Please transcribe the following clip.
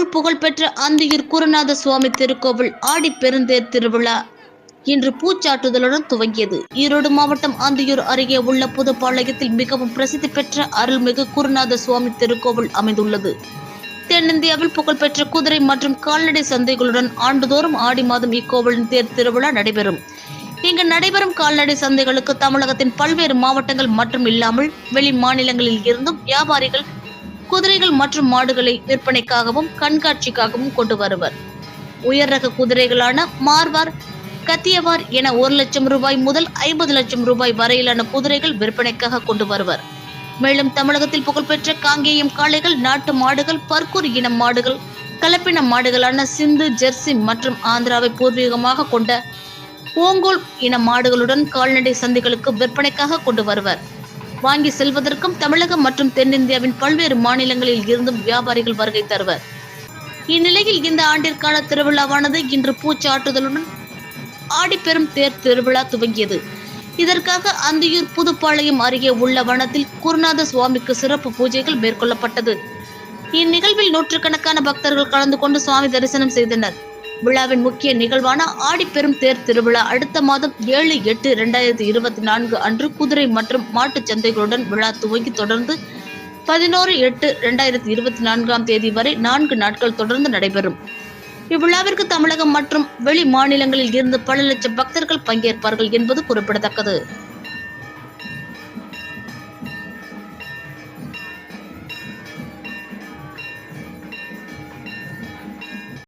தென்னிந்தியாவில் புகழ்பெற்ற அந்தியூர் குருநாத சுவாமி திருக்கோவில் ஆடி பெருந்தேர் திருவிழா இன்று பூச்சாட்டுதலுடன் துவங்கியது. ஈரோடு மாவட்டம் அந்தியூர் அருகே உள்ள புதுப்பாளையத்தில் மிகவும் பிரசித்தி பெற்ற அருள்மிகு குருநாத சுவாமி திருக்கோவில் அமைந்துள்ளது. தென்னிந்தியாவில் புகழ்பெற்ற குதிரை மற்றும் கால்நடை சந்தைகளுடன் ஆண்டுதோறும் ஆடி மாதம் இக்கோவிலின் தேர் திருவிழா நடைபெறும். இங்கு நடைபெறும் கால்நடை சந்தைகளுக்கு தமிழகத்தின் பல்வேறு மாவட்டங்கள் மற்றும் இல்லாமல் வெளி மாநிலங்களில் இருந்தும் வியாபாரிகள் குதிரைகள் மற்றும் மாடுகளை விற்பனைக்காகவும் கண்காட்சிக்காகவும் கொண்டு வருவர். உயர் ரக குதிரைகளான மார்வார் கத்தியவார் என ஒரு லட்சம் ரூபாய் முதல் ஐம்பது லட்சம் ரூபாய் வரையிலான குதிரைகள் விற்பனைக்காக கொண்டு வருவர். மேலும் தமிழகத்தில் புகழ்பெற்ற காங்கேயம் காளைகள் நாட்டு மாடுகள் பர்கூர் இன மாடுகள் கலப்பின மாடுகளான சிந்து ஜெர்சி மற்றும் ஆந்திராவை பூர்வீகமாக கொண்ட ஓங்கோல் இன மாடுகளுடன் கால்நடை சந்தைகளுக்கு விற்பனைக்காக கொண்டு வருவர். வாங்கி செல்வதற்கும் தமிழகம் மற்றும் தென்னிந்தியாவின் பல்வேறு மாநிலங்களில் இருந்தும் வியாபாரிகள் வருகை தருவர். இந்நிலையில் இந்த ஆண்டிற்கான திருவிழாவானது இன்று பூச்சாட்டுதலுடன் ஆடிப்பெரும் தேர் திருவிழா துவங்கியது. இதற்காக அந்தியூர் புதுப்பாளையம் அருகே உள்ள வனத்தில் குருநாத சுவாமிக்கு சிறப்பு பூஜைகள் மேற்கொள்ளப்பட்டது. இந்நிகழ்வில் நூற்றுக்கணக்கான பக்தர்கள் கலந்து கொண்டு சுவாமி தரிசனம் செய்தனர். விழாவின் முக்கிய நிகழ்வான ஆடிப்பெரும் தேர் திருவிழா அடுத்த மாதம் ஏழு எட்டு இரண்டாயிரத்தி இருபத்தி நான்கு அன்று குதிரை மற்றும் மாட்டுச் சந்தைகளுடன் விழா துவங்கி தொடர்ந்து பதினோரு எட்டு இரண்டாயிரத்தி இருபத்தி நான்காம் தேதி வரை நான்கு நாட்கள் தொடர்ந்து நடைபெறும். இவ்விழாவிற்கு தமிழகம் மற்றும் வெளி மாநிலங்களில் இருந்து பல லட்சம் பக்தர்கள் பங்கேற்பார்கள் என்பது குறிப்பிடத்தக்கது.